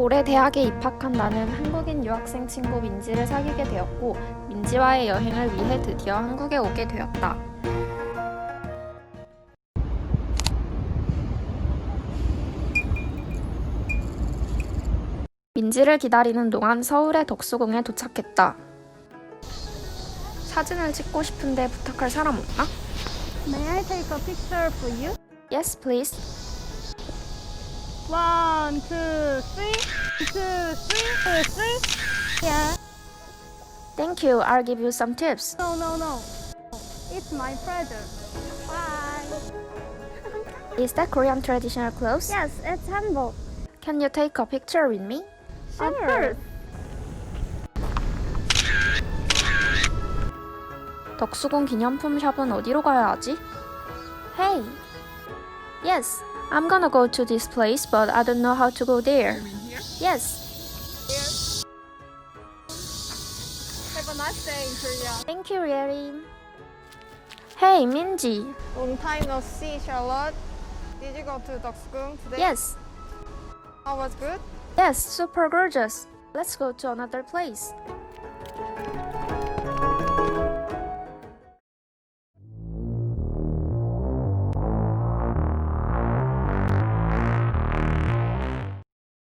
올해 대학에 입학한 나는 한국인 유학생 친구 민지를 사귀게 되었고 민지와의 여행을 위해 드디어 한국에 오게 되었다. 민지를 기다리는 동안 서울의 덕수궁에 도착했다. 사진을 찍고 싶은데 부탁할 사람 없나? May I take a picture for you? Yes, please. One, two, three. Two, three, two, three. Yeah. Thank you. I'll give you some tips. No, no, no. It's my pleasure. Bye. Is that Korean traditional clothes? Yes, it's hanbok. Can you take a picture with me? Of course. 덕수궁 기념품 샵은 어디로 가야 하지? Hey. Yes. I'm gonna go to this place, but I don't know how to go there. Yes. Have a nice day in Korea. Thank you, Really. Hey, Minji. Long time no see, Charlotte. Did you go to Doksugung today? Yes. How was good? Yes, super gorgeous. Let's go to another place.